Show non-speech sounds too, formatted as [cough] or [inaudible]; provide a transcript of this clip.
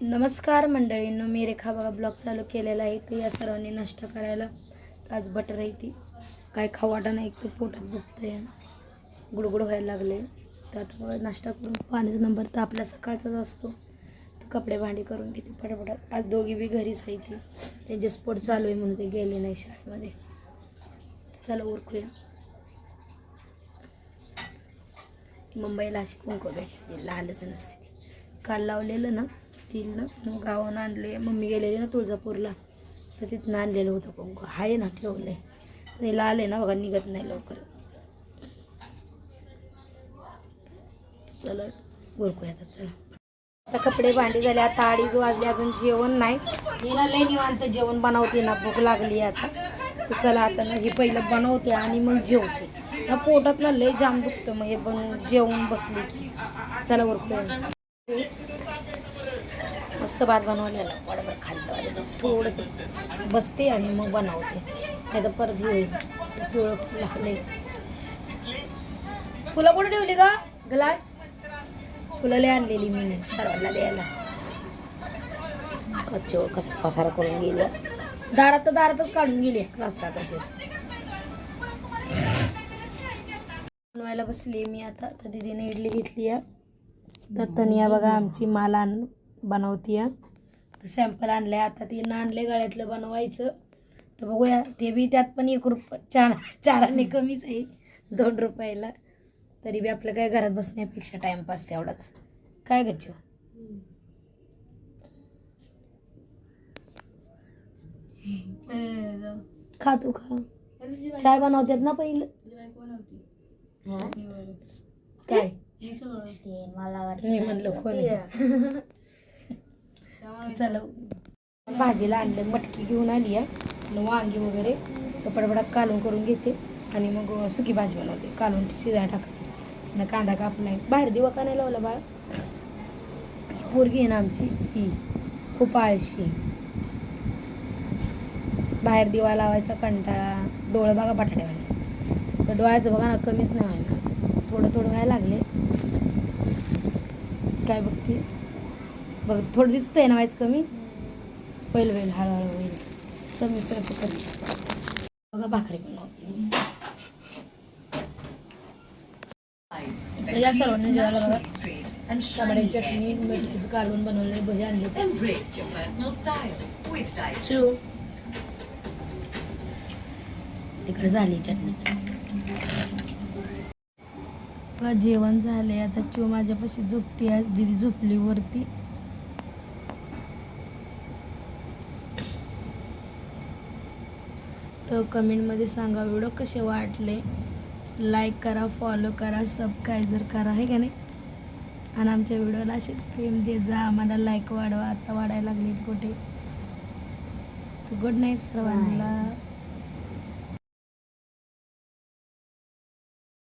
नमस्कार मंडळींनो मी रेखा बघा ब्लॉग चालू केलेला आहे. तर या सर्वांनी नाश्ता करायला. आज बटर आहे ती. काय खाऊ नाही एक तर पोटात दुखतंय. गुडगुड व्हायला लागले. तर आता नाश्ता करून पाण्याचा नंबर तर आपला सकाळचाच असतो. तर कपडे भांडी करून किती पटापटात. आज दोघी बी घरीच आहे ती. त्यांचे स्पोर्ट चालू आहे म्हणून ते गेले नाही शाळेमध्ये. चला ओळखूया मुंबईला अशी कुंकू आहे? लालच नसते काल लावलेलं ना तिला मग गावानं आणले मम्मी गेलेली ना तुळजापूरला. तर तिथनं आणलेलं होतं कुंकू आहे ना ठेवलं आहे ते लाल आहे ना बघा निघत नाही लवकर. चला ओळखूया आता चला. आता कपडे भांडी झाले आता अडीच वाजले अजून जेवण नाही. हिला लय लई निवांत जेवण बनवते ना भूक लागली आता. तर चला आता ना हे पहिलं बनवते आणि मग जेवते. ना पोटात ना लय जाम दुखतं मग हे बनवून जेवून बसले की. चला ओळखूया. मस्त भात बनवलेला. वडभर खाल्लं. आणि थोडंसं बसते आणि मग बनवते. नाही तर परत हे होईल. पिवळं फुलं लागले फुलं कुठे ठेवली का ग्लास? फुलं लय आणलेली मी सर्वांना द्यायला. कच्चे कसं पसारा करून गेल्या दारात तर दारातच काढून गेले रस्ता तसेच बनवायला बसली मी आता. तर दीदीने इडली घेतली आहे. तर तनिया बघा आमची माल आण बनवती सॅम्पल आणलं आहे आता तिनं आणले गळ्यातलं बनवायचं. तर बघूया. ते बी त्यात पण एक रुप चार चाराने कमीच आहे. दोन रुपयाला. तरी बी आपलं काय घरात बसण्यापेक्षा टाईमपास तेवढाच. काय गच्छ खा तू खा. चाय बनवतात ना पहिलं? काय? मला मी म्हणलं कोण आहे? [laughs] चला. भाजीला आणलं मटकी घेऊन आली आहे. वांगी वगैरे तर कालून करून घेते. आणि मग सुकी भाजी बनवते. कालून शिजाय टाकते. ना कांदा कापलाय बाहेर दिवा का नाही लावला बाळ? पोरगी आहे ना आमची ही खूप आळशी आहे. बाहेर दिवा लावायचा कंटाळा. डोळं बघा बटाट्यावाले तर डोळ्याचं बघा ना कमीच नाही व्हायला. थोडं थोडं व्हायला लागले. काय बघते? बघ थोडं दिसतंय ना व्हायचं कमी? पहिलं होईल हळूहळू होईल. तर मी स्वयंपाक करते. बघा भाकरी बनवते या सर्वांनी जेवायला बघा. टमाट्याची चटणी मेटकीचं कालवून बनवले भजी आणली. होती तिकडे झाली चटणी. जेवण झाले आता चिव माझ्यापाशी झोपते आज दिदी झोपली वरती. तर कमेंटमध्ये सांगा व्हिडिओ कसे वाटले. लाईक करा फॉलो करा सबस्क्रायझर करा हे का नाही? आणि आमच्या व्हिडिओला असेच फेम देत जा. आम्हाला लाईक वाढवा. आता वाढायला लागलीत कुठे? गुड नाईट सर्वांना.